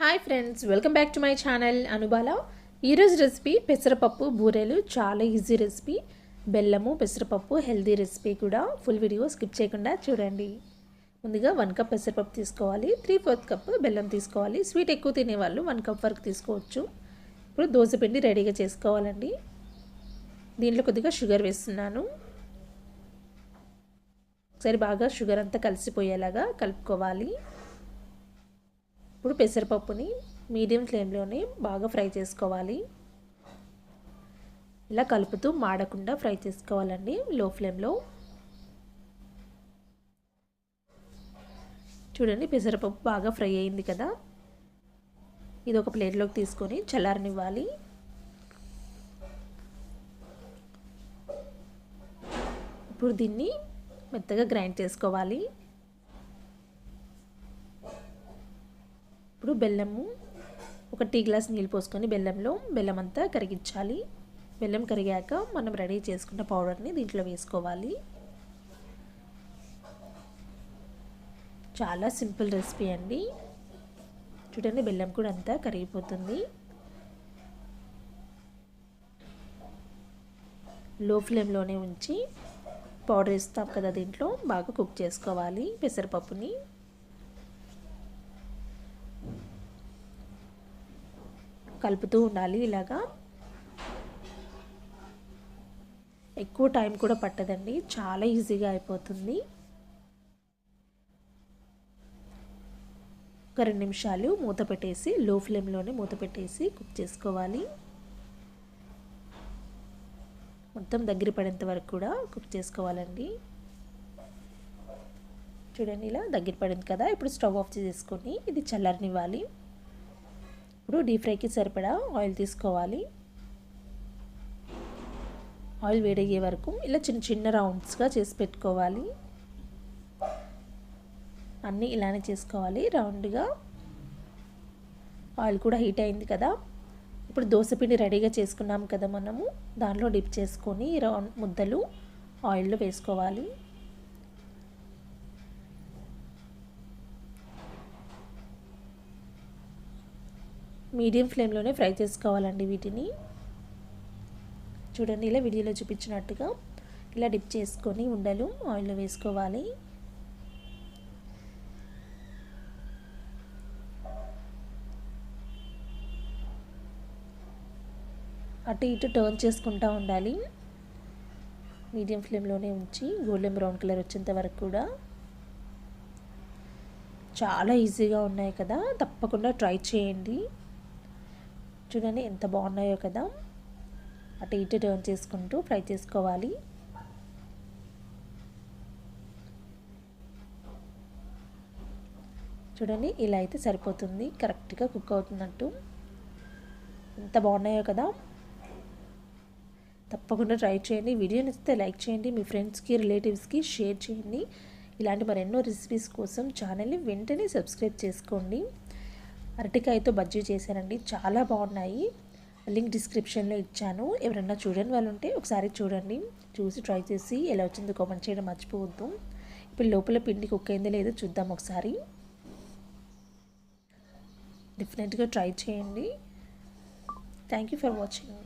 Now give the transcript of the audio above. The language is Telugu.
Hi friends welcome back to my channel Anubala ఈరోజు రెసిపీ పెసరపప్పు బూరెలు చాలా ఈజీ రెసిపీ బెల్లము పెసరపప్పు హెల్దీ రెసిపీ కూడా ఫుల్ వీడియో స్కిప్ చేయకుండా చూడండి. ముందుగా వన్ కప్ పెసరపప్పు తీసుకోవాలి. త్రీ ఫోర్త్ కప్ బెల్లం తీసుకోవాలి. స్వీట్ ఎక్కువ తినేవాళ్ళు వన్ కప్ వరకు తీసుకోవచ్చు. ఇప్పుడు దోశ పిండి రెడీగా చేసుకోవాలండి. దీంట్లో కొద్దిగా షుగర్ వేస్తున్నాను. ఒకసారి బాగా షుగర్ అంతా కలిసిపోయేలాగా కలుపుకోవాలి. ఇప్పుడు పెసరపప్పుని మీడియం ఫ్లేమ్లోనే బాగా ఫ్రై చేసుకోవాలి. ఇలా కలుపుతూ మాడకుండా ఫ్రై చేసుకోవాలండి లో ఫ్లేమ్లో. చూడండి పెసరపప్పు బాగా ఫ్రై అయింది కదా. ఇది ఒక ప్లేట్లోకి తీసుకొని చల్లారనివ్వాలి. ఇప్పుడు దీన్ని మెత్తగా గ్రైండ్ చేసుకోవాలి. ఇప్పుడు బెల్లము ఒక టీ గ్లాస్ నీళ్ళు పోసుకొని బెల్లంలో బెల్లం అంతా కరిగించాలి. బెల్లం కరిగాక మనం రెడీ చేసుకున్న పౌడర్ని దీంట్లో వేసుకోవాలి. చాలా సింపుల్ రెసిపీ అండి. చూడండి బెల్లం కూడా అంతా కరిగిపోతుంది. లో ఫ్లేమ్లోనే ఉంచి పౌడర్ ఇస్తాం కదా దీంట్లో బాగా కుక్ చేసుకోవాలి. పెసరపప్పుని కలుపుతూ ఉండాలి ఇలాగా. ఎక్కువ టైం కూడా పట్టదండి. చాలా ఈజీగా అయిపోతుంది. ఒక రెండు నిమిషాలు మూత పెట్టేసి లో ఫ్లేమ్లోనే మూత పెట్టేసి కుక్ చేసుకోవాలి. మొత్తం దగ్గర పడేంత వరకు కూడా కుక్ చేసుకోవాలండి. చూడండి ఇలా దగ్గర పడింది కదా. ఇప్పుడు స్టవ్ ఆఫ్ చేసుకొని ఇది చల్లారనివ్వాలి. ఇప్పుడు డీప్ ఫ్రైకి సరిపడా ఆయిల్ తీసుకోవాలి. ఆయిల్ వేడయ్యే వరకు ఇలా చిన్న చిన్న రౌండ్స్గా చేసి పెట్టుకోవాలి. అన్నీ ఇలానే చేసుకోవాలి. రౌండ్గా ఆయిల్ కూడా హీట్ అయింది కదా. ఇప్పుడు దోశపిండి రెడీగా చేసుకున్నాం కదా మనము. దానిలో డిప్ చేసుకొని రౌండ్ ముద్దలు ఆయిల్లో వేసుకోవాలి. మీడియం ఫ్లేమ్లోనే ఫ్రై చేసుకోవాలండి వీటిని. చూడండి ఇలా వీడియోలో చూపించినట్టుగా ఇలా డిప్ చేసుకొని ఉండలు ఆయిల్లో వేసుకోవాలి. అటు ఇటు టర్న్ చేసుకుంటూ ఉండాలి. మీడియం ఫ్లేమ్లోనే ఉంచి గోల్డెన్ బ్రౌన్ కలర్ వచ్చేంత వరకు కూడా. చాలా ఈజీగా ఉన్నాయి కదా తప్పకుండా ట్రై చేయండి. చూడండి ఎంత బాగున్నాయో కదా. అటు ఇటు టర్న్ చేసుకుంటూ ఫ్రై చేసుకోవాలి. చూడండి ఇలా అయితే సరిపోతుంది. కరెక్ట్గా కుక్ అవుతున్నట్టు. ఎంత బాగున్నాయో కదా. తప్పకుండా ట్రై చేయండి. వీడియో నచ్చితే లైక్ చేయండి. మీ ఫ్రెండ్స్కి రిలేటివ్స్కి షేర్ చేయండి. ఇలాంటి మరెన్నో రెసిపీస్ కోసం ఛానల్ని వెంటనే సబ్స్క్రైబ్ చేసుకోండి. అరటికాయతో బజ్జీ చేశానండి. చాలా బాగున్నాయి. లింక్ డిస్క్రిప్షన్లో ఇచ్చాను. ఎవరన్నా చూడని వాళ్ళు ఉంటే ఒకసారి చూడండి. చూసి ట్రై చేసి ఎలా వచ్చిందో కామెంట్ చేయడం మర్చిపోవద్దు. ఇప్పుడు లోపల పిండి కుక్ అయిందో లేదో చూద్దాం ఒకసారి. డెఫినెట్గా ట్రై చేయండి. Thank you for watching